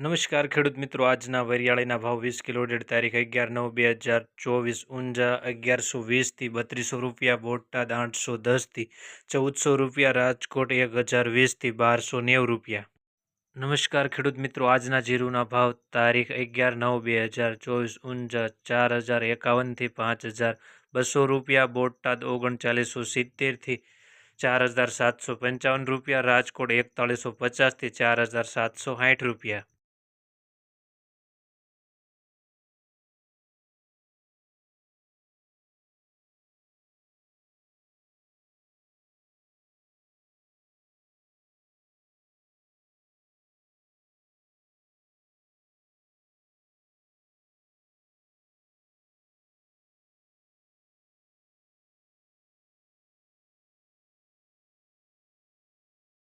નમસ્કાર ખેડૂત મિત્રો આજના વરિયાળીના ભાવ વીસ કિલો દીઠ તારીખ અગિયાર નવ બે હજાર ચોવીસ ઊંઝા અગિયારસો વીસથી બત્રીસો રૂપિયા બોટાદ આઠસો દસથી ચૌદસો રૂપિયા રાજકોટ એક હજાર વીસથી બારસો નેવું રૂપિયા નમસ્કાર ખેડૂત મિત્રો આજના જીરુના ભાવ તારીખ અગિયાર નવ બે હજાર ચોવીસ ઊંઝા ચાર હજાર એકાવનથી પાંચ હજાર બસો રૂપિયા બોટાદ ઓગણચાલીસો સિત્તેરથી ચાર હજાર સાતસો પંચાવન રૂપિયા રાજકોટ એકતાળીસો પચાસથી ચાર હજાર સાતસો સાઠ રૂપિયા